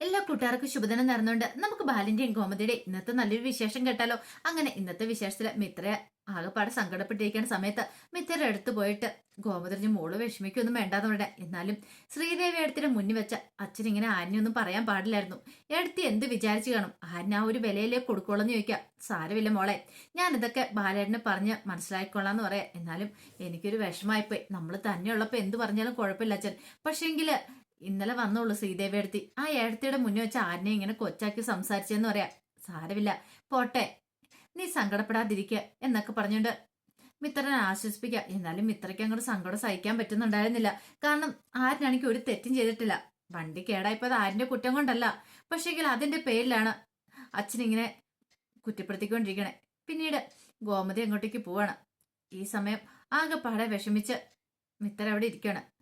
എല്ലാ കൂട്ടുകാർക്കും ശുഭദിനം നേർന്നുകൊണ്ട് നമുക്ക് ബാലിന്റെയും ഗോമതിയുടെ ഇന്നത്തെ നല്ലൊരു വിശേഷം കേട്ടാലോ? അങ്ങനെ ഇന്നത്തെ വിശേഷത്തിൽ മിത്ര ആകെപ്പാടെ സങ്കടപ്പെട്ടിരിക്കുന്ന സമയത്ത് മിത്രയുടെ അടുത്ത് പോയിട്ട് ഗോമതിരിഞ്ഞ് മോൾ വിഷമിക്കൊന്നും വേണ്ടാന്ന് പറയാം എന്നാലും ശ്രീദേവി എടുത്തിന് മുന്നിൽ വെച്ച അച്ഛൻ ഇങ്ങനെ ആന്യൊന്നും പറയാൻ പാടില്ലായിരുന്നു. എടുത്തി എന്ത് വിചാരിച്ചു കാണും? ആന്യ ആ ഒരു വിലയിലേക്ക് കൊടുക്കോളെന്ന് ചോദിക്കാം. സാരമില്ല മോളെ. ഞാൻ ഇതൊക്കെ ബാലേട്ടനെ പറഞ്ഞ് മനസ്സിലാക്കിക്കൊള്ളാന്ന് പറയാം. എന്നാലും എനിക്കൊരു വിഷമായിപ്പോയി നമ്മൾ തന്നെയുള്ളപ്പോ എന്ത് പറഞ്ഞാലും കുഴപ്പമില്ല അച്ഛൻ. പക്ഷേങ്കിൽ ഇന്നലെ വന്നോളൂ ശ്രീദേവി എടുത്തി ആ ഏഴത്തിയുടെ മുന്നേ വെച്ച ആരനെ ഇങ്ങനെ കൊച്ചാക്കി സംസാരിച്ചെന്ന് പറയാ. സാരമില്ല. പോട്ടെ. നീ സങ്കടപ്പെടാതിരിക്കുക എന്നൊക്കെ പറഞ്ഞുകൊണ്ട് മിത്രനെ ആശ്വസിപ്പിക്കുക. എന്നാലും മിത്രയ്ക്ക് അങ്ങോട്ട് സങ്കടം സഹിക്കാൻ പറ്റുന്നുണ്ടായിരുന്നില്ല. കാരണം ആരനാണെങ്കിൽ ഒരു തെറ്റും ചെയ്തിട്ടില്ല. വണ്ടി കേടായപ്പോ അത് ആരിന്റെ കുറ്റം കൊണ്ടല്ല. പക്ഷേങ്കിൽ അതിന്റെ പേരിലാണ് അച്ഛനിങ്ങനെ കുറ്റപ്പെടുത്തിക്കൊണ്ടിരിക്കണേ. പിന്നീട് ഗോമതി അങ്ങോട്ടേക്ക് പോവാണ്. ഈ സമയം ആകെപ്പാടെ വിഷമിച്ച് മിത്ര അവിടെ ഇരിക്കുകയാണ്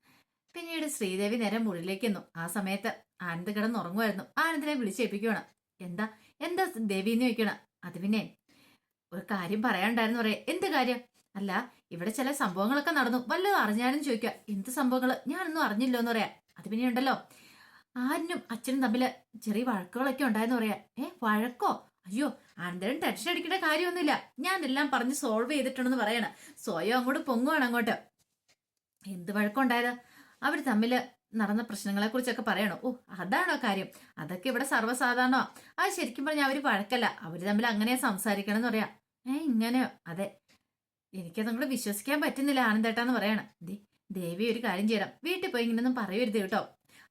പിന്നീട് ശ്രീദേവി നേരെ മുറിയിലേക്ക് എന്നു. ആ സമയത്ത് ആനന്ദ് കിടന്ന് ഉറങ്ങുമായിരുന്നു ആനന്ദിനെ വിളിച്ചേൽപ്പിക്കുകയാണ് എന്താ? എന്താ ദേവി എന്ന് ചോദിക്കണം അത് പിന്നെ ഒരു കാര്യം പറയാണ്ടായിരുന്നു പറയാ. എന്ത് കാര്യം? അല്ല ഇവിടെ ചില സംഭവങ്ങളൊക്കെ നടന്നു. വല്ലതും അറിഞ്ഞാലും ചോദിക്കുക എന്ത് സംഭവങ്ങൾ ഞാനൊന്നും അറിഞ്ഞില്ലോ എന്ന് പറയാ. അത് പിന്നെ ഉണ്ടല്ലോ. ആരിനും അച്ഛനും തമ്മിൽ ചെറിയ വഴക്കുകളൊക്കെ ഉണ്ടായെന്ന് പറയാ. ഏ വഴക്കോ? അയ്യോ ആനന്ദൻ ടെൻഷൻ അടിക്കേണ്ട കാര്യമൊന്നുമില്ല. ഞാൻ എല്ലാം പറഞ്ഞ് സോൾവ് ചെയ്തിട്ടുണ്ടെന്ന് പറയണ. സ്വയം അങ്ങോട്ട് പൊങ്ങുവാണ് അങ്ങോട്ട്. എന്ത് വഴക്കമുണ്ടായത് അവർ തമ്മിൽ നടന്ന പ്രശ്നങ്ങളെ കുറിച്ചൊക്കെ പറയണോ. ഓ അതാണോ കാര്യം? അതൊക്കെ ഇവിടെ സർവസാധാരണോ ആ ശരിക്കും പറഞ്ഞാൽ അവർ വഴക്കല്ല. അവർ തമ്മിൽ അങ്ങനെ സംസാരിക്കണം എന്ന് പറയാ. ഏ ഇങ്ങനെയോ അതെ. എനിക്കത് അങ്ങോട്ട് വിശ്വസിക്കാൻ പറ്റുന്നില്ല ആനന്ദേട്ടാന്ന് പറയണം. ദേവി ഒരു കാര്യം ചെയ്യണം. വീട്ടിൽ പോയി ഇങ്ങനെയൊന്നും പറയരുത് കേട്ടോ.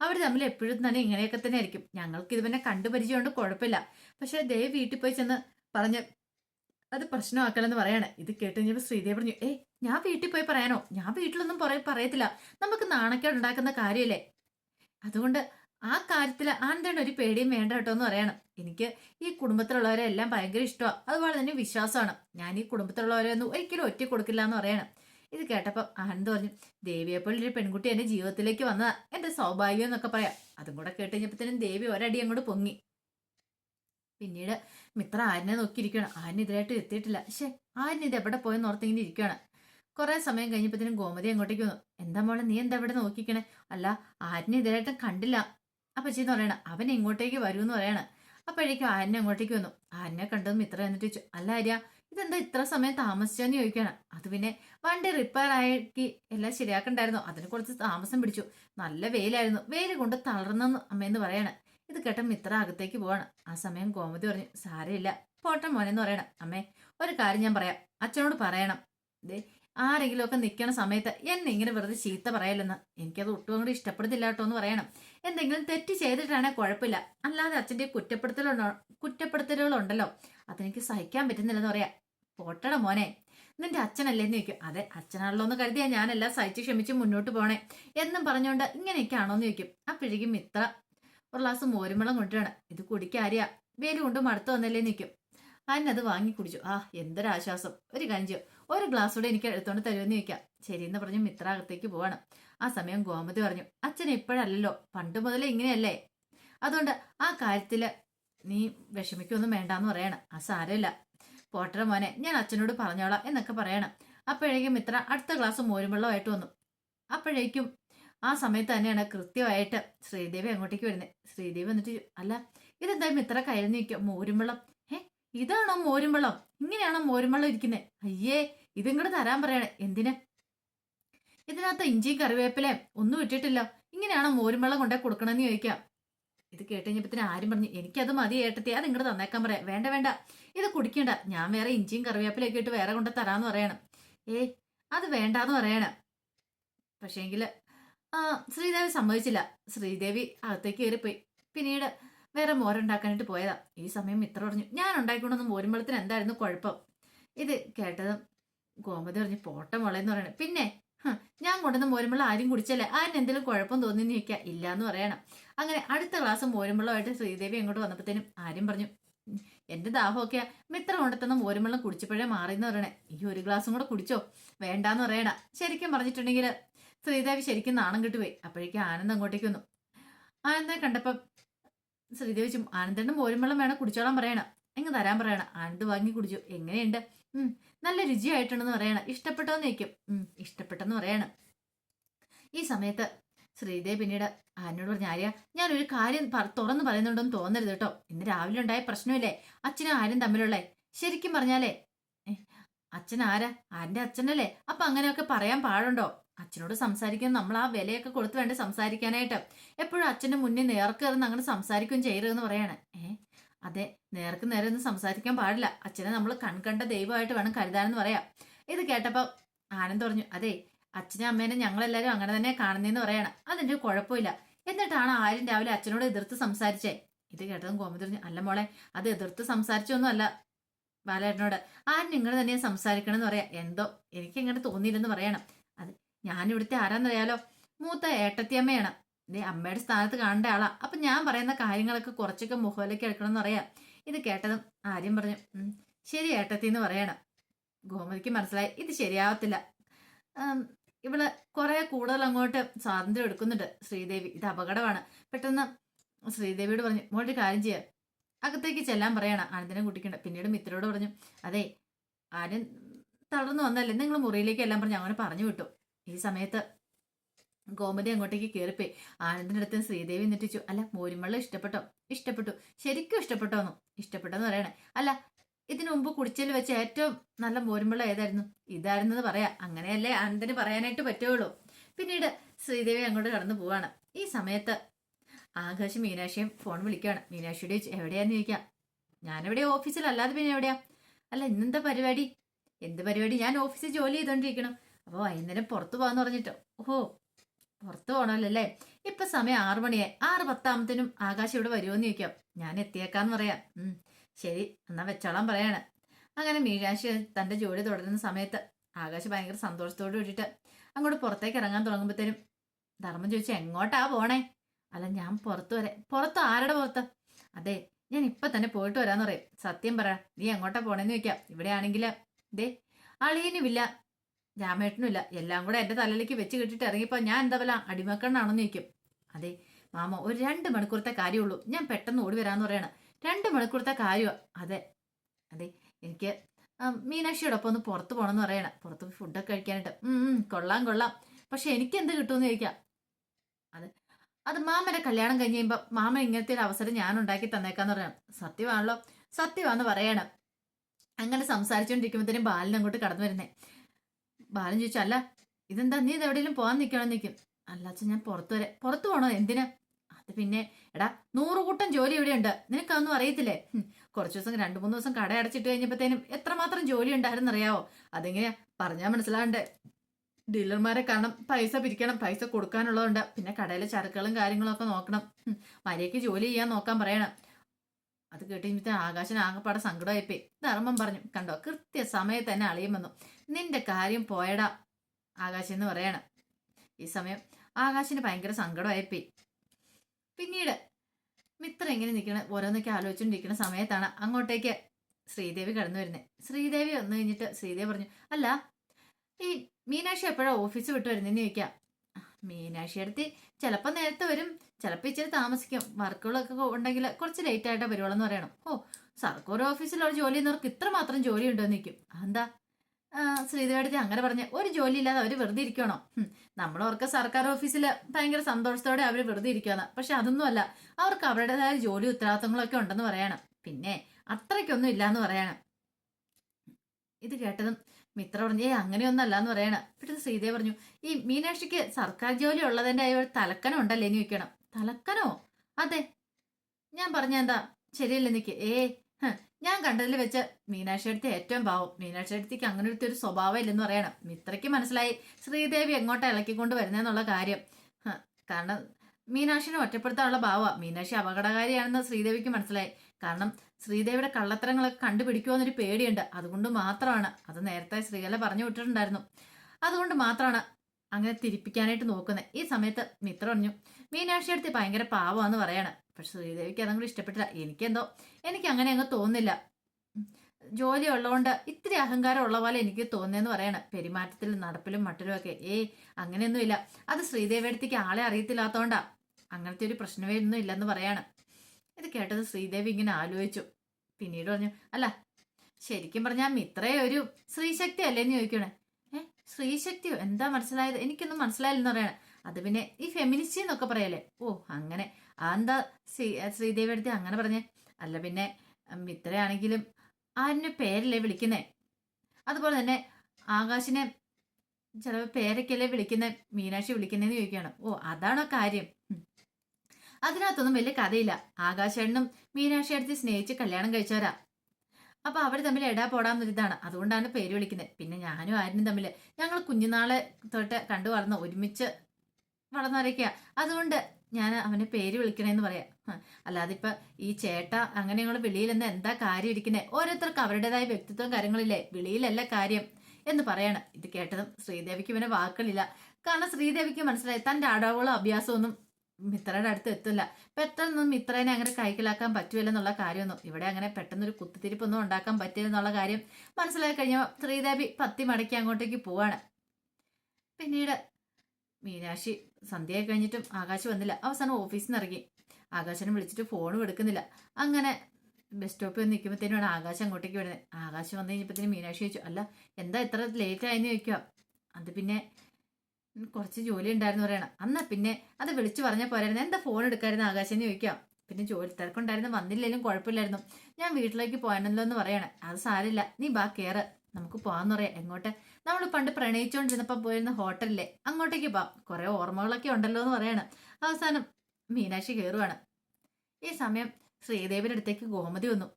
അവർ തമ്മിൽ എപ്പോഴും തന്നെ ഇങ്ങനെയൊക്കെ തന്നെ ആയിരിക്കും. ഞങ്ങൾക്ക് ഇത് പിന്നെ കണ്ടുപരിചയമുണ്ട് കുഴപ്പമില്ല. പക്ഷെ ദേവി വീട്ടിൽ പോയി ചെന്ന് പറഞ്ഞ് അത് പ്രശ്നമാക്കലെന്ന് പറയണേ. ഇത് കേട്ട് കഴിഞ്ഞപ്പോൾ ശ്രീദേവി പറഞ്ഞു ഏ ഞാൻ വീട്ടിൽ പോയി പറയാനോ? ഞാൻ വീട്ടിലൊന്നും പറയ പറയത്തില്ല. നമുക്ക് നാണക്കേട് ഉണ്ടാക്കുന്ന കാര്യമല്ലേ അതുകൊണ്ട് ആ കാര്യത്തിൽ ആനന്ദേണ്ട ഒരു പേടിയും വേണ്ട കേട്ടോ എന്ന് പറയണം. എനിക്ക് ഈ കുടുംബത്തിലുള്ളവരെ എല്ലാം ഭയങ്കര ഇഷ്ടമാണ് അതുപോലെ തന്നെ വിശ്വാസമാണ്. ഞാൻ ഈ കുടുംബത്തിലുള്ളവരെ ഒന്നും ഒരിക്കലും ഒറ്റ കൊടുക്കില്ല എന്ന് പറയണം. ഇത് കേട്ടപ്പോൾ ആനന്ദ് പറഞ്ഞു ദേവിയെപ്പോലെ ഒരു പെൺകുട്ടി എന്റെ ജീവിതത്തിലേക്ക് വന്നതാ. എന്റെ സൗഭാഗ്യം എന്നൊക്കെ പറയാം. അതും കൂടെ കേട്ട് കഴിഞ്ഞപ്പോഴത്തേനും ദേവി ഒരടി അങ്ങോട്ട് പൊങ്ങി. പിന്നീട് മിത്ര ആരിനെ നോക്കിയിരിക്കണം ആരിന് ഇതിലായിട്ട് എത്തിയിട്ടില്ല. ശേ ഇത് എവിടെ പോയെന്ന് ഓർത്തിങ്ങനെ ഇരിക്കുകയാണ്. കുറെ സമയം കഴിഞ്ഞപ്പോഴത്തേനും ഗോമതി അങ്ങോട്ടേക്ക് വന്നു. എന്താ മോളെ നീ എന്താ ഇവിടെ നോക്കിക്കണേ അല്ല ആരിനെ ഇതിലായിട്ടും കണ്ടില്ല. അപ്പൊ ചെയ്യുന്ന പറയണ. അവൻ ഇങ്ങോട്ടേക്ക് വരുമെന്ന് പറയണം. അപ്പോഴേക്കും ആരിനെ അങ്ങോട്ടേക്ക് വന്നു. ആരിനെ കണ്ടതും മിത്ര എന്നിട്ട് ചോദിച്ചു. അല്ല ആര്യ ഇതെന്താ ഇത്ര സമയം താമസിച്ചെന്ന് ചോദിക്കണം അത് പിന്നെ വണ്ടി റിപ്പയർ ആക്കി എല്ലാം ശരിയാക്കണ്ടായിരുന്നു. അതിന് കുറച്ച് താമസം പിടിച്ചു. നല്ല വെയിലായിരുന്നു. വെയിൽ കൊണ്ട് തളർന്നെന്ന് അമ്മയെന്ന് പറയണ. ഇത് കേട്ട മിത്ര അകത്തേക്ക് പോവാണ്. ആ സമയം ഗോമതി പറഞ്ഞു സാരമില്ല. പോട്ടെ മോനെന്ന് പറയണം. അമ്മേ ഒരു കാര്യം ഞാൻ പറയാം. അച്ഛനോട് പറയണം. ദേ ആരെങ്കിലും ഒക്കെ നിൽക്കണ സമയത്ത് എന്നെ ഇങ്ങനെ വെറുതെ ചീത്ത പറയലെന്ന് എനിക്കത് ഒട്ടും അങ്ങോട്ട് ഇഷ്ടപ്പെടുന്നില്ല കേട്ടോ എന്ന് പറയണം. എന്തെങ്കിലും തെറ്റ് ചെയ്തിട്ടാണെങ്കിൽ കുഴപ്പമില്ല. അല്ലാതെ അച്ഛന്റെ കുറ്റപ്പെടുത്തലുണ്ടോ കുറ്റപ്പെടുത്തലുകളുണ്ടല്ലോ. അതെനിക്ക് സഹിക്കാൻ പറ്റുന്നില്ലെന്ന് പറയാം. പോട്ടട മോനെ. നിന്റെ അച്ഛനല്ലേ എന്ന് ചോദിക്കും. അതെ അച്ഛനാണല്ലോ എന്ന് കരുതിയാ ഞാനെല്ലാം സഹിച്ച് ക്ഷമിച്ച് മുന്നോട്ട് പോണേ. എന്നും പറഞ്ഞുകൊണ്ട് ഇങ്ങനെയൊക്കെയാണോ എന്ന് ചോദിക്കും. അപ്പോഴേക്കും മിത്ര ഒരു ഗ്ലാസ് മോരുമ്പളം കൊണ്ടുവരണം. ഇത് കുടിക്കാരിയ വേലി കൊണ്ട് മടുത്തു വന്നല്ലേ നിൽക്കും അത് വാങ്ങി കുടിച്ചു. ആ എന്തൊരാശ്വാസം. ഒരു ചെയ്യും ഒരു ഗ്ലാസ് കൂടെ എനിക്ക് എടുത്തോണ്ട് തരുമെന്ന് ചോദിക്കാം. ശരിയെന്ന് പറഞ്ഞ് മിത്ര അകത്തേക്ക് പോവാണ്. ആ സമയം ഗോമതി പറഞ്ഞു. അച്ഛൻ ഇപ്പോഴല്ലല്ലോ. പണ്ട് മുതലേ ഇങ്ങനെയല്ലേ? അതുകൊണ്ട് ആ കാര്യത്തിൽ നീ വിഷമിക്കൊന്നും വേണ്ടാന്ന് പറയണം. ആ സാരമില്ല. പോട്ടറ മോനെ. ഞാൻ അച്ഛനോട് പറഞ്ഞോളാം എന്നൊക്കെ പറയണം. അപ്പോഴേക്കും മിത്ര അടുത്ത ഗ്ലാസ് മോരുംവെള്ളമായിട്ട് വന്നു. അപ്പോഴേക്കും ആ സമയത്ത് തന്നെയാണ് കൃത്യമായിട്ട് ശ്രീദേവി അങ്ങോട്ടേക്ക് വരുന്നത് ശ്രീദേവി വന്നിട്ട് അല്ല ഇതെന്താ ഇത്ര കയറി നിൽക്കുക മോരുമ്പെള്ളം ഏ ഇതാണോ മോരുമ്പെള്ളം ഇങ്ങനെയാണോ മോരുമ്പെള്ളം ഇരിക്കുന്നത് അയ്യേ ഇതിങ്ങോട്ട് തരാൻ പറയണേ. എന്തിന്? ഇതിനകത്ത് ഇഞ്ചിയും കറിവേപ്പിലയും ഒന്നും ഇട്ടിട്ടില്ല. ഇങ്ങനെയാണോ മോരുമ്പെള്ളം കൊണ്ടേ കൊടുക്കണമെന്ന് ചോദിക്കാം. ഇത് കേട്ട് കഴിഞ്ഞപ്പത്തിന് ആരും പറഞ്ഞു എനിക്കത് മതി ഏട്ടത്തി അത് ഇങ്ങോട്ട് തന്നേക്കാൻ പറയാം. വേണ്ട വേണ്ട. ഇത് കുടിക്കണ്ട. ഞാൻ വേറെ ഇഞ്ചിയും കറിവേപ്പിലൊക്കെ ഇട്ട് വേറെ കൊണ്ട് തരാന്ന് പറയണം. ഏയ് അത് വേണ്ടാന്ന് പറയണം. പക്ഷേങ്കിൽ ആ ശ്രീദേവി സമ്മതിച്ചില്ല. ശ്രീദേവി അകത്തേക്ക് കയറിപ്പോയി. പിന്നീട് വേറെ മോരുണ്ടാക്കാനായിട്ട് പോയതാ. ഈ സമയം മിത്ര പറഞ്ഞു. ഞാൻ ഉണ്ടാക്കിക്കൊണ്ടൊന്നും മോരുമ്പളത്തിന് എന്തായിരുന്നു കുഴപ്പം? ഇത് കേട്ടതും ഗോമതി പറഞ്ഞു പോട്ട മുളയെന്ന് പറയണം. പിന്നെ ഞാൻ കൊണ്ടുവന്ന മോരുമ്പള ആരും കുടിച്ചല്ലേ? ആരും എന്തെങ്കിലും കുഴപ്പം തോന്നിന്ന് ചോദിക്കുക ഇല്ല എന്ന് പറയണം. അങ്ങനെ അടുത്ത ക്ലാസ് മോരുമ്പളമായിട്ട് ശ്രീദേവി അങ്ങോട്ട് വന്നപ്പോഴത്തേനും ആരും പറഞ്ഞു. "ഉം, എന്റെ ദാഹമൊക്കെ മിത്ര കൊണ്ടെത്തുന്ന മോരുമ്പള്ളം കുടിച്ചപ്പോഴേ മാറിയെന്ന് പറയണേ. ഈ ഒരു ഗ്ലാസും കൂടെ കുടിച്ചോ. വേണ്ടാന്ന് പറയണ. ശരിക്കും പറഞ്ഞിട്ടുണ്ടെങ്കിൽ ശ്രീദേവി ശരിക്കും നാണം കിട്ടുപോയി. അപ്പോഴേക്കും ആനന്ദ് അങ്ങോട്ടേക്ക് വന്നു. ആനന്ദെ കണ്ടപ്പം ശ്രീദേവി ചും ആനന്ദനും പോരും വെള്ളം വേണം കുടിച്ചോളാൻ പറയണം. എങ്ങ് തരാൻ പറയണം. ആനന്ദ് വാങ്ങി കുടിച്ചു. എങ്ങനെയുണ്ട്? ഉം നല്ല രുചിയായിട്ടുണ്ടെന്ന് പറയണം. ഇഷ്ടപ്പെട്ടോന്ന് ചോദിക്കും. ഉം ഇഷ്ടപ്പെട്ടെന്ന് പറയണം. ഈ സമയത്ത് ശ്രീദേവി പിന്നീട് ആനോട് പറഞ്ഞ ആര്യ ഞാനൊരു കാര്യം തുറന്ന് പറയുന്നുണ്ടെന്ന് തോന്നരുത് കേട്ടോ. ഇന്ന് രാവിലെ ഉണ്ടായ പ്രശ്നമില്ലേ? അച്ഛനും ആരും തമ്മിലുള്ള ശരിക്കും പറഞ്ഞാലേ അച്ഛൻ ആരാ? ആരുടെ അച്ഛനല്ലേ? അപ്പൊ അങ്ങനെയൊക്കെ പറയാൻ പാടുണ്ടോ? അച്ഛനോട് സംസാരിക്കാൻ നമ്മൾ ആ വിലയൊക്കെ കൊടുത്ത് വേണ്ട സംസാരിക്കാനായിട്ട്. എപ്പോഴും അച്ഛന്റെ മുന്നിൽ നേർക്കിറന്ന് അങ്ങനെ സംസാരിക്കുകയും ചെയ്യരുതെന്ന് പറയാണ്. ഏ? അതെ നേർക്ക് നേരെ ഒന്നും സംസാരിക്കാൻ പാടില്ല. അച്ഛനെ നമ്മൾ കൺകണ്ട ദൈവമായിട്ട് വേണം കരുതാനെന്ന് പറയാം. ഇത് കേട്ടപ്പോൾ ആനന്ദ് പറഞ്ഞു അതെ അച്ഛനും അമ്മേനെ ഞങ്ങളെല്ലാവരും അങ്ങനെ തന്നെ കാണുന്നതെന്ന് പറയാണ്. അതിന്റെ കുഴപ്പമില്ല. എന്നിട്ടാണ് ആരും രാവിലെ അച്ഛനോട് എതിർത്ത് സംസാരിച്ചേ. ഇത് കേട്ടതും കോമതി പറഞ്ഞു അല്ല മോളെ അത് എതിർത്ത് സംസാരിച്ചൊന്നും അല്ല ബാലേട്ടനോട്. ആരും നിങ്ങൾ തന്നെ സംസാരിക്കണമെന്ന് പറയാം. എന്തോ എനിക്ക് എങ്ങനെ തോന്നിയില്ലെന്ന് പറയണം. ഇവിടുത്തെ ആരാന്നറിയാലോ? മൂത്ത ഏട്ടത്തിയമ്മയാണ്. ദേ അമ്മയുടെ സ്ഥാനത്ത് കാണേണ്ട ആളാ. അപ്പൊ ഞാൻ പറയുന്ന കാര്യങ്ങളൊക്കെ കുറച്ചൊക്കെ മുഖവിലേക്ക് എടുക്കണം എന്ന് പറയാം. ഇത് കേട്ടതും ആര്യം പറഞ്ഞു "ഉം, ശരി ഏട്ടത്തി എന്ന് പറയണം. ഗോമതിക്ക് മനസ്സിലായി ഇത് ശരിയാവത്തില്ല. ഇവൾ കുറെ കൂടുതൽ അങ്ങോട്ട് സ്വാതന്ത്ര്യം എടുക്കുന്നുണ്ട് ശ്രീദേവി. ഇത് അപകടമാണ്. പെട്ടെന്ന് ശ്രീദേവിയോട് പറഞ്ഞു മോളൊരു കാര്യം ചെയ്യുക അകത്തേക്ക് ചെല്ലാൻ പറയണം. ആനന്ദിനെ കുട്ടിക്കണ്ട പിന്നീട് മിത്രയോട് പറഞ്ഞു അതെ ആരും തളർന്നു വന്നല്ലേ നിങ്ങൾ മുറിയിലേക്ക് എല്ലാം പറഞ്ഞു അങ്ങനെ പറഞ്ഞു വിട്ടു. ഈ സമയത്ത് ഗോമതി അങ്ങോട്ടേക്ക് കയറിപ്പോയി ആനന്ദിനടുത്ത് ശ്രീദേവി നെറ്റിച്ചു അല്ല മോരുമള്ള ഇഷ്ടപ്പെട്ടോ? ഇഷ്ടപ്പെട്ടു. ശരിക്കും ഇഷ്ടപ്പെട്ടോന്നു. ഇഷ്ടപ്പെട്ടെന്ന് പറയണേ. അല്ല ഇതിനു മുമ്പ് കുടിച്ചതിൽ വെച്ച് ഏറ്റവും നല്ല മോരുമ്പള്ള ഏതായിരുന്നു? ഇതായിരുന്നെന്ന് പറയാം. അങ്ങനെയല്ലേ ആനന്ദിന് പറയാനായിട്ട് പറ്റുള്ളൂ പിന്നീട് ശ്രീദേവി അങ്ങോട്ട് കടന്നു പോവാണ്. ഈ സമയത്ത് ആകാശ് മീനാക്ഷിയും ഫോൺ വിളിക്കുകയാണ്. മീനാക്ഷിയുടെ എവിടെയാന്ന് ചോദിക്കാം? ഞാനെവിടെ ഓഫീസിൽ അല്ലാതെ പിന്നെ എവിടെയാ? അല്ല ഇന്നെന്താ പരിപാടി? എന്ത് പരിപാടി? ഞാൻ ഓഫീസിൽ ജോലി ചെയ്തോണ്ടിരിക്കണം. അപ്പോൾ വൈകുന്നേരം പുറത്തു പോകാന്ന് പറഞ്ഞിട്ടോ. ഓഹോ പുറത്തു പോകണമല്ലോ അല്ലേ ഇപ്പൊ സമയം ആറു മണിയായി. ആറ് പത്താമത്തിനും ആകാശ് ഇവിടെ വരുമോന്ന് ചോദിക്കാം. ഞാൻ എത്തിയേക്കാന്ന് പറയാം. ഉം ശരി എന്നാ വെച്ചോളാൻ പറയാണ്. അങ്ങനെ മീനാക്ഷി തന്റെ ജോലി തുടരുന്ന സമയത്ത് ആകാശ് ഭയങ്കര സന്തോഷത്തോട് കൂടിയിട്ട് അങ്ങോട്ട് പുറത്തേക്ക് ഇറങ്ങാൻ തുടങ്ങുമ്പോഴത്തേനും ധർമ്മം ചോദിച്ചു എങ്ങോട്ടാ പോണേ? അല്ല ഞാൻ പുറത്തു വരെ പുറത്ത്? ആരുടെ പുറത്ത്? അതെ ഞാൻ ഇപ്പൊ തന്നെ പോയിട്ട് വരാന്ന് പറയും. സത്യം പറ നീ എങ്ങോട്ടാ പോണേന്ന് ചോദിക്കാം. ഇവിടെ ആണെങ്കിൽ ദേ അളിയനുമില്ല രാമേട്ടനുമില്ല എല്ലാം കൂടെ എന്റെ തലയിലേക്ക് വെച്ച് കിട്ടിയിട്ട് ഇറങ്ങിയപ്പോൾ ഞാൻ എന്താ വല്ല അടിമക്കണ്ണാണെന്ന് ചോദിക്കും. അതെ മാമ ഒരു രണ്ട് മണിക്കൂറത്തെ കാര്യമുള്ളൂ. ഞാൻ പെട്ടെന്ന് ഓടി വരാമെന്ന് പറയണം. രണ്ട് മണിക്കൂറത്തെ കാര്യമാണ് അതെ. അതെ എനിക്ക് മീനാക്ഷിയോടൊപ്പം ഒന്ന് പുറത്ത് പോകണമെന്ന് പറയണം. പുറത്ത് പോയി ഫുഡൊക്കെ കഴിക്കാനായിട്ട്. കൊള്ളാം കൊള്ളാം. പക്ഷെ എനിക്ക് എന്ത് കിട്ടുമെന്ന് ചോദിക്കാം. അതെ. അത് മാമന്റെ കല്യാണം കഴിഞ്ഞ് കഴിയുമ്പോൾ മാമ ഇങ്ങനത്തെ ഒരു അവസരം ഞാൻ ഉണ്ടാക്കി തന്നേക്കാന്ന് പറയണം. സത്യമാണല്ലോ. സത്യമാണെന്ന് പറയണം. അങ്ങനെ സംസാരിച്ചുകൊണ്ടിരിക്കുമ്പോഴത്തേനും ബാലൻ അങ്ങോട്ട് കടന്നു വരുന്നേ. ബാലൻ ചോദിച്ചു അല്ല ഇതെന്താ? നീ ഇതെവിടെയെങ്കിലും പോകാൻ നിൽക്കണം നിൽക്കും അല്ലാച്ച ഞാൻ പുറത്ത് വരെ പുറത്തു പോകണോ എന്തിനാ? അത് പിന്നെ എടാ നൂറുകൂട്ടം ജോലി ഇവിടെയുണ്ട് നിനക്കതൊന്നും അറിയത്തില്ലേ? കുറച്ച് ദിവസം രണ്ടു മൂന്ന് ദിവസം കട അടച്ചിട്ട് കഴിഞ്ഞപ്പോഴത്തേനും എത്രമാത്രം ജോലി ഉണ്ടായിരുന്നു അറിയാവോ? അതെങ്ങനെയാ? പറഞ്ഞാൽ മനസ്സിലാണ്ട് ഡീലർമാരെ കാണണം. പൈസ പിരിക്കണം. പൈസ കൊടുക്കാനുള്ളതുണ്ട്. പിന്നെ കടയിലെ ചരക്കുകളും കാര്യങ്ങളും ഒക്കെ നോക്കണം. മര്യക്ക് ജോലി ചെയ്യാൻ നോക്കാൻ പറയണം. അത് കേട്ട് കഴിഞ്ഞിട്ട് ആകാശന് ആകെപ്പാടെ സങ്കടമായിപ്പോയി. ധർമ്മം പറഞ്ഞു കണ്ടോ കൃത്യ സമയത്ത് തന്നെ അളിയും വന്നു. നിന്റെ കാര്യം പോയടാ ആകാശ് എന്ന് പറയണം. ഈ സമയം ആകാശിന് ഭയങ്കര സങ്കടമായിപ്പോയി. പിന്നീട് മിത്ര എങ്ങനെ നിൽക്കണ ഓരോന്നൊക്കെ ആലോചിച്ചുകൊണ്ടിരിക്കുന്ന സമയത്താണ് അങ്ങോട്ടേക്ക് ശ്രീദേവി കടന്നു വരുന്നത് ശ്രീദേവി വന്നു കഴിഞ്ഞിട്ട് ശ്രീദേവി പറഞ്ഞു അല്ല ഈ മീനാക്ഷി എപ്പോഴാണ് ഓഫീസ് വിട്ട് വരുന്നതെന്ന് ചോദിക്കാം. മീനാക്ഷി അടുത്ത് ചിലപ്പോൾ നേരത്തെ വരും. ചിലപ്പോൾ ഇച്ചിരി താമസിക്കും. വർക്കുകളൊക്കെ ഉണ്ടെങ്കിൽ കുറച്ച് ലേറ്റ് ആയിട്ട് വരുവുള്ളൂ എന്ന് പറയണം. ഓ സർക്കാർ ഓഫീസിൽ ഒരു ജോലി ചെയ്യുന്നവർക്ക് ഇത്ര മാത്രം ജോലി ഉണ്ടോ എന്ന് നിൽക്കും എന്താ ശ്രീദേവിയടുത്ത് അങ്ങനെ പറഞ്ഞ ഒരു ജോലി ഇല്ലാതെ അവർ വെറുതെ ഇരിക്കണോ നമ്മളവർക്ക് സർക്കാർ ഓഫീസിൽ ഭയങ്കര സന്തോഷത്തോടെ അവർ വെറുതെ ഇരിക്കുകയാണ് പക്ഷെ അതൊന്നുമല്ല അവർക്ക് അവരുടേതായ ജോലി ഉത്തരവാദിത്തങ്ങളൊക്കെ ഉണ്ടെന്ന് പറയണം. പിന്നെ അത്രയ്ക്കൊന്നും ഇല്ലാന്ന് പറയണം. ഇത് കേട്ടതും മിത്ര പറഞ്ഞു ഏ അങ്ങനെയൊന്നും അല്ലാന്ന് പറയണം. പെട്ടെന്ന് ശ്രീദേവി പറഞ്ഞു ഈ മീനാക്ഷിക്ക് സർക്കാർ ജോലി ഉള്ളതിന്റെ ഒരു തലക്കനം ഉണ്ടല്ലേ? എന്ന് ചോദിക്കണം. തലക്കനോ? അതെ. ഞാൻ പറഞ്ഞ എന്താ? ശരിയല്ലേ നിക്ക്. ഏ ഞാൻ കണ്ടതിൽ വെച്ച് മീനാക്ഷി അടുത്ത് ഏറ്റവും പാവം. മീനാക്ഷി അടുത്തേക്ക് അങ്ങനെ ഒരു ഒരു സ്വഭാവം ഇല്ലെന്ന് പറയണം. മിത്രയ്ക്ക് മനസ്സിലായി ശ്രീദേവി എങ്ങോട്ട് ഇളക്കിക്കൊണ്ട് വരുന്നതെന്നുള്ള കാര്യം. കാരണം മീനാക്ഷിനെ ഒറ്റപ്പെടുത്താനുള്ള ഭാവ മീനാക്ഷി അപകടകാരിയാണെന്ന് ശ്രീദേവിക്ക് മനസ്സിലായി. കാരണം ശ്രീദേവിയുടെ കള്ളത്തരങ്ങളൊക്കെ കണ്ടുപിടിക്കുമോന്നൊരു പേടിയുണ്ട്. അതുകൊണ്ട് മാത്രമാണ്. അത് നേരത്തെ ശ്രീകല പറഞ്ഞു വിട്ടിട്ടുണ്ടായിരുന്നു. അതുകൊണ്ട് മാത്രമാണ് അങ്ങനെ തിരിപ്പിക്കാനായിട്ട് നോക്കുന്നത് ഈ സമയത്ത് മിത്ര പറഞ്ഞു മീനാക്ഷി അടുത്ത് ഭയങ്കര പാവമാണെന്ന് പറയാണ്. പക്ഷെ ശ്രീദേവിക്ക് അതങ്ങോട്ട് ഇഷ്ടപ്പെട്ടില്ല. എനിക്കെന്തോ എനിക്ക് അങ്ങനെ അങ്ങ് തോന്നില്ല. ജോലി ഉള്ളതുകൊണ്ട് ഇത്തിരി അഹങ്കാരം ഉള്ള പോലെ എനിക്ക് തോന്നിയെന്ന് പറയണം. പെരുമാറ്റത്തിലും നടപ്പിലും മട്ടിലും ഒക്കെ. ഏയ് അങ്ങനെയൊന്നുമില്ല. അത് ശ്രീദേവി അടുത്തേക്ക് ആളെ അറിയത്തില്ലാത്തോണ്ടാ. അങ്ങനത്തെ ഒരു പ്രശ്നമേ ഒന്നും ഇല്ലെന്ന് പറയാണ്. ഇത് കേട്ടത് ശ്രീദേവി ഇങ്ങനെ ആലോചിച്ചു. പിന്നീട് പറഞ്ഞു അല്ല ശരിക്കും പറഞ്ഞാൽ മിത്രയെ ഒരു സ്ത്രീശക്തി അല്ലേന്ന് ചോദിക്കണേ ഏ സ്ത്രീശക്തിയോ? എന്താ മനസ്സിലായത്? എനിക്കൊന്നും മനസ്സിലായില്ലെന്ന് പറയണേ. അത് പിന്നെ ഈ ഫെമിനിസ്റ്റ് എന്നൊക്കെ പറയല്ലേ? ഓ അങ്ങനെ. അതെന്താ ശ്രീ ശ്രീദേവി അടുത്ത് അങ്ങനെ പറഞ്ഞേ. അല്ല പിന്നെ മിത്രയാണെങ്കിലും ആരിനെ പേരല്ലേ വിളിക്കുന്നേ? അതുപോലെ തന്നെ ആകാശിനെ ചില പേരൊക്കെയല്ലേ വിളിക്കുന്നേ? മീനാക്ഷി വിളിക്കുന്നതെന്ന് ചോദിക്കുകയാണ്. ഓ അതാണോ കാര്യം. അതിനകത്തൊന്നും വലിയ കഥയില്ല. ആകാശേണ്ണും മീനാക്ഷി അടുത്ത് സ്നേഹിച്ച് കല്യാണം കഴിച്ചവരാ. അപ്പൊ അവർ തമ്മിൽ എടാ പോടാന്നൊരിതാണ് അതുകൊണ്ടാണ് പേര് വിളിക്കുന്നത്. പിന്നെ ഞാനും ആരിനും തമ്മിൽ ഞങ്ങൾ കുഞ്ഞുനാളെ തൊട്ട് കണ്ടു വളർന്ന ഒരുമിച്ച് വളർന്നറിയിക്കുക അതുകൊണ്ട് ഞാൻ അവനെ പേര് വിളിക്കണേന്ന് പറയാം. അല്ലാതെ ഇപ്പൊ ഈ ചേട്ട അങ്ങനെയുള്ള വിളിയിൽ നിന്ന് എന്താ കാര്യം ഇരിക്കുന്നത് ഓരോരുത്തർക്ക് അവരുടേതായ വ്യക്തിത്വം കാര്യങ്ങളില്ലേ? വിളിയിലല്ല കാര്യം എന്ന് പറയാണ്. ഇത് കേട്ടതും ശ്രീദേവിക്ക് ഇവനെ വാക്കുകളില്ല. കാരണം ശ്രീദേവിക്ക് മനസ്സിലായി തന്റെ അടവുകളും അഭ്യാസമൊന്നും മിത്രയുടെ അടുത്ത് എത്തില്ല. പെട്ടെന്നൊന്നും മിത്രനെ അങ്ങനെ കൈക്കലാക്കാൻ പറ്റുമല്ലെന്നുള്ള കാര്യമൊന്നും. ഇവിടെ അങ്ങനെ പെട്ടെന്നൊരു കുത്തിത്തിരിപ്പൊന്നും ഉണ്ടാക്കാൻ പറ്റില്ലെന്നുള്ള കാര്യം മനസ്സിലാക്കി കഴിഞ്ഞാൽ ശ്രീദേവി പത്തി മടക്കി അങ്ങോട്ടേക്ക് പോവാണ്. പിന്നീട് മീനാക്ഷി സന്ധ്യയായി കഴിഞ്ഞിട്ടും ആകാശ് വന്നില്ല. അവസാനം ഓഫീസിൽ നിന്ന് ഇറങ്ങി ആകാശനെ വിളിച്ചിട്ട് ഫോണും എടുക്കുന്നില്ല. അങ്ങനെ ബസ് സ്റ്റോപ്പിൽ വന്ന് നിൽക്കുമ്പോഴത്തേനുമാണ് ആകാശം അങ്ങോട്ടേക്ക് വരുന്നത്. ആകാശം വന്നു കഴിഞ്ഞപ്പോഴത്തേനും മീനാക്ഷി ചോദിച്ചു അല്ല എന്താ ഇത്ര ലേറ്റ് ആയെന്ന് ചോദിക്കുക അത് പിന്നെ കുറച്ച് ജോലി ഉണ്ടായിരുന്നു പറയണം അന്നാ പിന്നെ അത് വിളിച്ചു പറഞ്ഞാൽ പോരായിരുന്നു. എന്താ ഫോൺ എടുക്കായിരുന്നു ആകാശം ചോദിക്കാം. പിന്നെ ജോലി തിരക്കുണ്ടായിരുന്നു വന്നില്ലെങ്കിലും കുഴപ്പമില്ലായിരുന്നു. ഞാൻ വീട്ടിലേക്ക് പോയാണല്ലോ എന്ന് പറയണേ. അത് സാരില്ല നീ ബാ കയറ് നമുക്ക് പോവാന്ന് പറയാം. എങ്ങോട്ട്? നമ്മൾ പണ്ട് പ്രണയിച്ചുകൊണ്ടിരുന്നപ്പോൾ പോയിരുന്ന ഹോട്ടലിലെ അങ്ങോട്ടേക്ക് പോവാം. കുറെ ഓർമ്മകളൊക്കെ ഉണ്ടല്ലോ എന്ന് പറയാണ്. അവസാനം മീനാക്ഷി കയറുവാണ് ഈ സമയം ശ്രീദേവിയുടെ അടുത്തേക്ക് ഗോമതി വന്നു.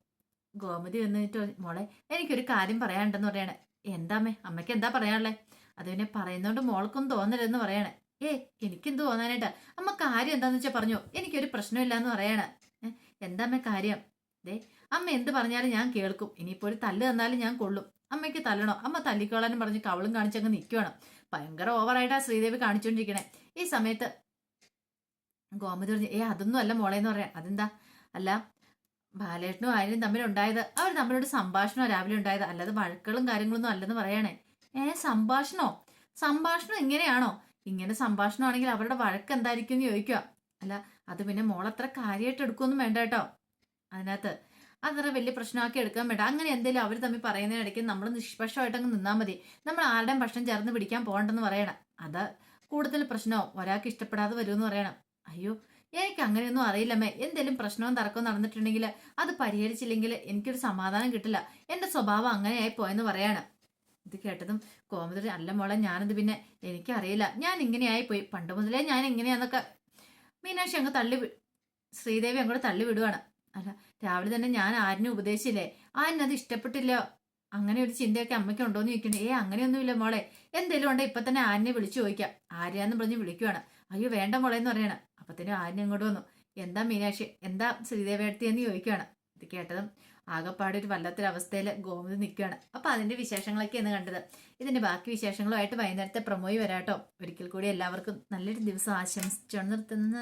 ഗോമതി വന്നിട്ട് മോളെ എനിക്കൊരു കാര്യം പറയാനുണ്ടെന്ന് പറയാണ്. എന്താമ്മേ അമ്മയ്ക്ക് എന്താ പറയാനുള്ളേ? അത് പിന്നെ പറയുന്നോണ്ട് മോൾക്കും തോന്നരുതെന്ന് പറയണേ. ഏ എനിക്കെന്ത് തോന്നാനായിട്ടാ. അമ്മ കാര്യം എന്താന്ന് വെച്ചാൽ പറഞ്ഞു. എനിക്കൊരു പ്രശ്നമില്ല എന്ന് പറയാണ് എന്താ എന്താമ്മ കാര്യം? ദേ അമ്മ എന്ത് പറഞ്ഞാലും ഞാൻ കേൾക്കും. ഇനിയിപ്പോ ഒരു തല്ല് തന്നാലും ഞാൻ കൊള്ളും. അമ്മയ്ക്ക് തല്ലണോ? അമ്മ തല്ലിക്കോളാനും പറഞ്ഞ് കവളും കാണിച്ചങ്ങ് നിൽക്കുവാണ് ഭയങ്കര ഓവറായിട്ടാ ശ്രീദേവി കാണിച്ചുകൊണ്ടിരിക്കണേ ഈ സമയത്ത് ഗോമതി പറഞ്ഞു ഏ അതൊന്നും അല്ല മോളെ എന്ന് പറയാം. അതെന്താ? അല്ല ബാലേട്ടനും ആര്യനും തമ്മിലുണ്ടായത് അവർ തമ്മിലൊരു സംഭാഷണം രാവിലെ ഉണ്ടായത്. അല്ലാതെ വഴക്കുകളും കാര്യങ്ങളൊന്നും അല്ലെന്ന് പറയണേ. ഏ സംഭാഷണോ? സംഭാഷണം ഇങ്ങനെയാണോ? ഇങ്ങനെ സംഭാഷണം ആണെങ്കിൽ അവരുടെ വഴക്ക് എന്തായിരിക്കും എന്ന് ചോദിക്കുക. അല്ല അത് പിന്നെ മോളത്ര കാര്യമായിട്ട് എടുക്കുമൊന്നും വേണ്ട കേട്ടോ. അതിനകത്ത് അത്ര വലിയ പ്രശ്നമാക്കി എടുക്കാൻ വേണ്ട. അങ്ങനെ എന്തെങ്കിലും അവർ തമ്മിൽ പറയുന്നതിനിടയ്ക്ക് നമ്മൾ നിഷ്പക്ഷമായിട്ട് അങ്ങ് നിന്നാൽ മതി. നമ്മൾ ആരുടെയും ഭക്ഷണം ചേർന്ന് പിടിക്കാൻ പോകണ്ടെന്ന് പറയണം. അത് കൂടുതൽ പ്രശ്നമോ? ഒരാൾക്ക് ഇഷ്ടപ്പെടാതെ വരുമെന്ന് പറയണം. അയ്യോ എനിക്ക് അങ്ങനെയൊന്നും അറിയില്ലമ്മേ എന്തെങ്കിലും പ്രശ്നവും തർക്കവും നടന്നിട്ടുണ്ടെങ്കിൽ അത് പരിഹരിച്ചില്ലെങ്കിൽ എനിക്കൊരു സമാധാനം കിട്ടില്ല. എന്റെ സ്വഭാവം അങ്ങനെയായി പോയെന്ന് പറയാണ്. ഇത് കേട്ടതും കോമതി അല്ല മോളെ ഞാനത് പിന്നെ എനിക്കറിയില്ല. ഞാൻ ഇങ്ങനെയായി പോയി പണ്ട് മുതലേ ഞാൻ ഇങ്ങനെയാന്നൊക്കെ മീനാക്ഷി അങ്ങ് തള്ളി ശ്രീദേവി അങ്ങോട്ട് തള്ളി വിടുവാണ്. അല്ല രാവിലെ തന്നെ ഞാൻ ആരിനും ഉപദേശിച്ചില്ലേ? ആരിനത് ഇഷ്ടപ്പെട്ടില്ല? അങ്ങനെ ഒരു ചിന്തയൊക്കെ അമ്മയ്ക്ക് ഉണ്ടോന്ന് ചോദിക്കണേ ഏ അങ്ങനെയൊന്നുമില്ല മോളെ. എന്തെങ്കിലും ഉണ്ടെ ഇപ്പൊ തന്നെ ആരിനെ വിളിച്ചു ചോദിക്കാം. ആര്യാന്ന് പറഞ്ഞ് വിളിക്കുവാണ്. അയ്യോ വേണ്ട മോളെ എന്ന് പറയണ. അപ്പത്തേനും ആരിനെ ഇങ്ങോട്ട് വന്നു. എന്താ മീനാക്ഷി? എന്താ ശ്രീദേവി അടുത്ത് എന്ന് ചോദിക്കുവാണ്. ഇത് കേട്ടതും ആകപ്പാടെ ഒരു വല്ലാത്തൊരവസ്ഥയിൽ ഗോമതി നിൽക്കുകയാണ്. അപ്പൊ അതിന്റെ വിശേഷങ്ങളൊക്കെയാണ് കണ്ടത്. ഇതിന്റെ ബാക്കി വിശേഷങ്ങളുമായിട്ട് വൈകുന്നേരത്തെ പ്രൊമോയി വരാട്ടോ. ഒരിക്കൽ കൂടി എല്ലാവർക്കും നല്ലൊരു ദിവസം ആശംസിച്ചു നിർത്തുന്നു.